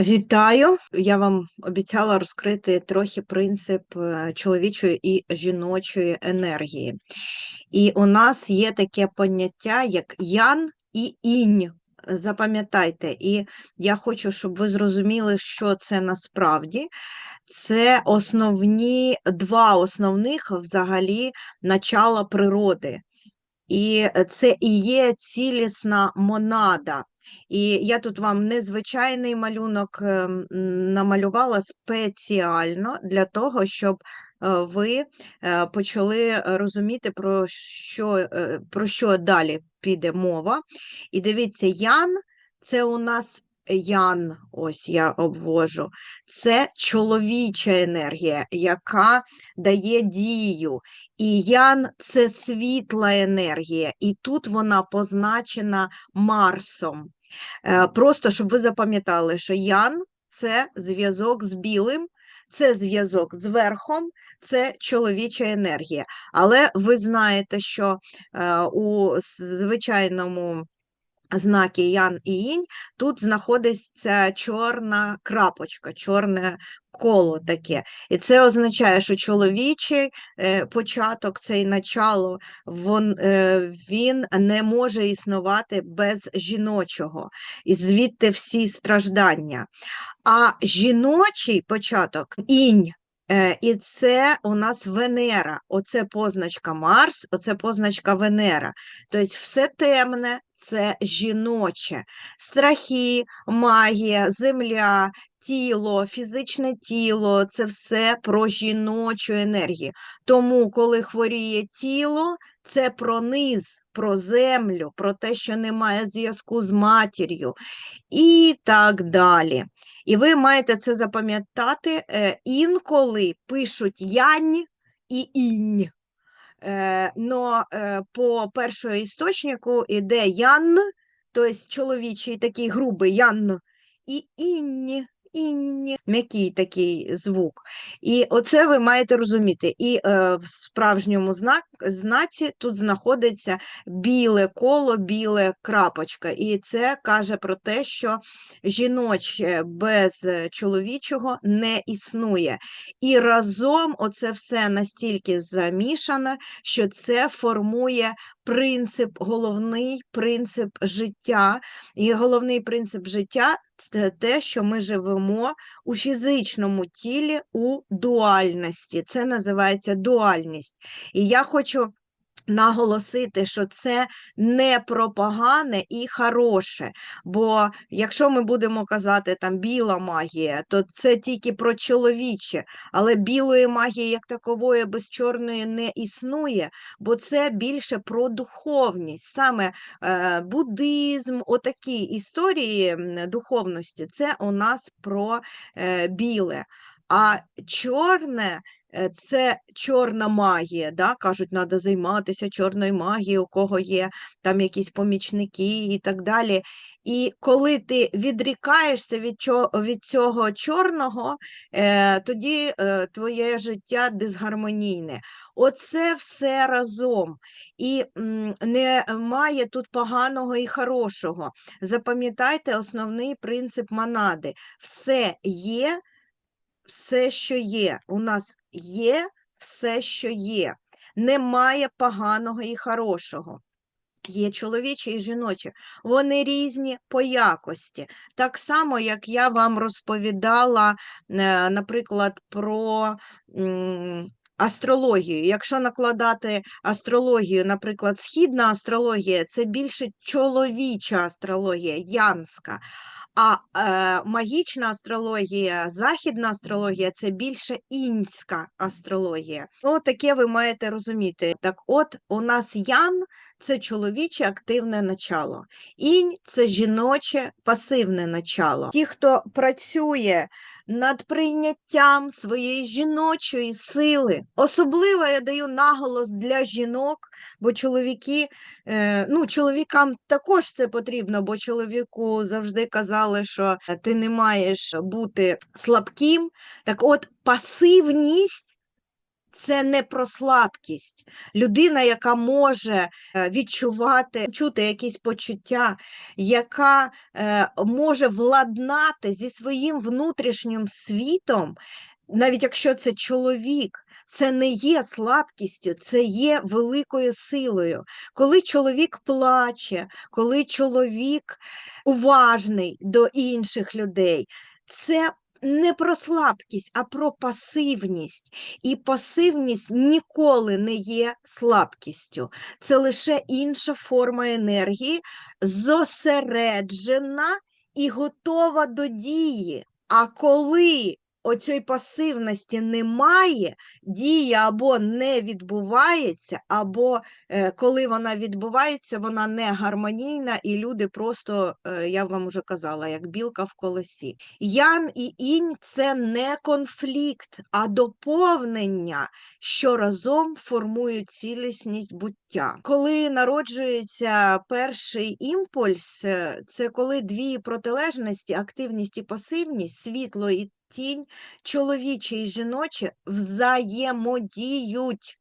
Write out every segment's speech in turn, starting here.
Вітаю! Я вам обіцяла розкрити трохи принцип е, чоловічої і жіночої енергії. І у нас є таке поняття, як ян і інь. Запам'ятайте, і я хочу, щоб ви зрозуміли, що це насправді. Це основні два основних взагалі начала природи. І це і є цілісна монада. І я тут вам незвичайний малюнок ем, намалювала спеціально для того, щоб е, ви е, почали розуміти, про що, е, про що далі піде мова. І дивіться, ян це у нас ян, ось я обвожу, це чоловіча енергія, яка дає дію. І ян це світла енергія, і тут вона позначена Марсом. Е, просто щоб ви запам'ятали, що ян це зв'язок з білим. Це зв'язок з верхом, це чоловіча енергія. Але ви знаєте, що е, у звичайному знаки Ян і Інь, тут знаходиться чорна крапочка, чорне коло таке. І це означає, що чоловічий е, початок, цей начало, вон, е, він не може існувати без жіночого, і звідти всі страждання. А жіночий початок інь. Е, і це у нас Венера, оце позначка Марс, оце позначка Венера. Тобто все темне, це жіноче, страхи, магія, земля, тіло, фізичне тіло це все про жіночу енергію. Тому, коли хворіє тіло, це про низ, про землю, про те, що немає зв'язку з матір'ю і так далі. І ви маєте це запам'ятати, е, інколи пишуть янь і інь. Е, но е, по першому істочнику іде ян, тобто чоловічий такий грубий ян, і інні інні, м'який такий звук. І оце ви маєте розуміти. І е, в справжньому знак, знаці тут знаходиться біле коло, біле крапочка. І це каже про те, що жіноче без чоловічого не існує. І разом оце все настільки замішане, що це формує принцип, головний принцип життя. І головний принцип життя це те, що ми живемо у фізичному тілі у дуальності. Це називається дуальність. І я хочу наголосити, що це не про погане і хороше. Бо якщо ми будемо казати там біла магія, то це тільки про чоловіче, але білої магії як такової без чорної не існує, бо це більше про духовність. Саме е, буддизм, отакі історії духовності, це у нас про е, біле. А чорне це чорна магія. да? Кажуть, треба займатися чорною магією, у кого є там якісь помічники і так далі. І коли ти відрікаєшся від від цього чорного, е, тоді е, твоє життя дисгармонійне. Оце все разом. І м, немає тут поганого і хорошого. Запам'ятайте основний принцип манади. Все є все, що є. У нас є все, що є. Немає поганого і хорошого. Є чоловічі і жіночі, вони різні по якості. Так само, як я вам розповідала, е, наприклад, про астрологію. Якщо накладати астрологію, наприклад, східна астрологія це більше чоловіча астрологія, янська. А е, магічна астрологія, західна астрологія це більше інська астрологія. Ну, таке ви маєте розуміти. Так, от у нас ян це чоловіче активне начало, інь це жіноче пасивне начало. Ті, хто працює над прийняттям своєї жіночої сили. Особливо я даю наголос для жінок, бо чоловіки, е, ну, чоловікам також це потрібно, бо чоловіку завжди казали, що ти не маєш бути слабким. Так от пасивність Це не про слабкість. Людина, яка може е, відчувати, чути якісь почуття, яка е, може владнати зі своїм внутрішнім світом, навіть якщо це чоловік, це не є слабкістю, це є великою силою. Коли чоловік плаче, коли чоловік уважний до інших людей, це не про слабкість, а про пасивність. І пасивність ніколи не є слабкістю. Це лише інша форма енергії, зосереджена і готова до дії. А коли оцієї пасивності немає, дія або не відбувається, або е, коли вона відбувається, вона не гармонійна, і люди просто, е, я вам вже казала, як білка в колесі. Ян і інь це не конфлікт, а доповнення, що разом формують цілісність буття. Коли народжується перший імпульс, е, це коли дві протилежності, активність і пасивність, світло і тінь, чоловіче і жіноче взаємодіють.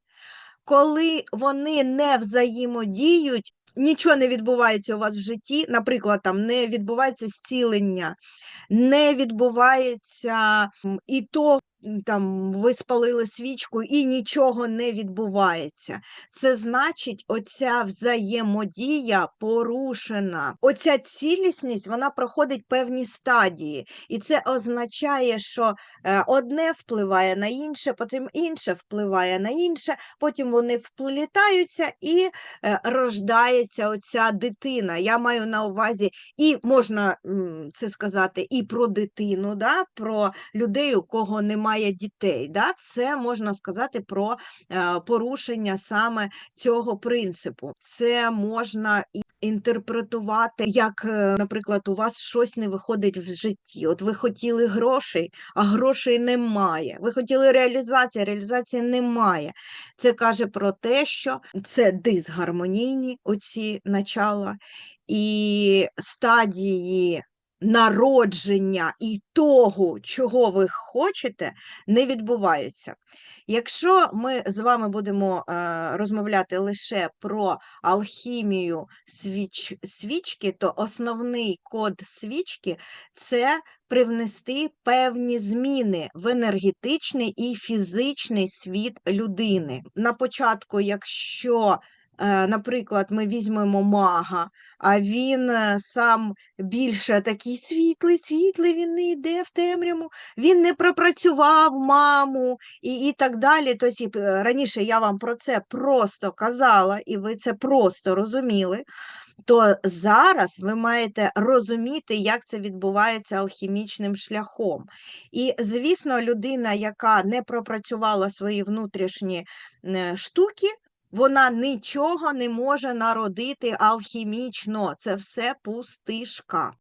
Коли вони не взаємодіють, нічого не відбувається у вас в житті, наприклад, там не відбувається зцілення, не відбувається і то там ви спалили свічку і нічого не відбувається. Це значить, оця взаємодія порушена. Оця цілісність вона проходить певні стадії, і це означає, що е, одне впливає на інше, потім інше впливає на інше, потім вони вплітаються і е, рождається оця дитина. Я маю на увазі, і можна це сказати і про дитину, да, про людей, у кого немає дітей. Да, Це можна сказати про е, порушення саме цього принципу. Це можна інтерпретувати, як, е, наприклад, у вас щось не виходить в житті. От ви хотіли грошей, а грошей немає. Ви хотіли реалізації, а реалізації немає. Це каже про те, що це дисгармонійні оці начала і стадії народження і того, чого ви хочете, не відбуваються. Якщо ми з вами будемо е, розмовляти лише про алхімію свіч, свічки, то основний код свічки це привнести певні зміни в енергетичний і фізичний світ людини. На початку, якщо Наприклад, ми візьмемо мага, а він е, сам більше такий світлий, світлий, він не йде в темряву, він не пропрацював маму і, і так далі. Тобто, е, раніше я вам про це просто казала, і ви це просто розуміли. То зараз ви маєте розуміти, як це відбувається алхімічним шляхом. І, звісно, людина, яка не пропрацювала свої внутрішні е, штуки, вона нічого не може народити алхімічно. Це все пустишка.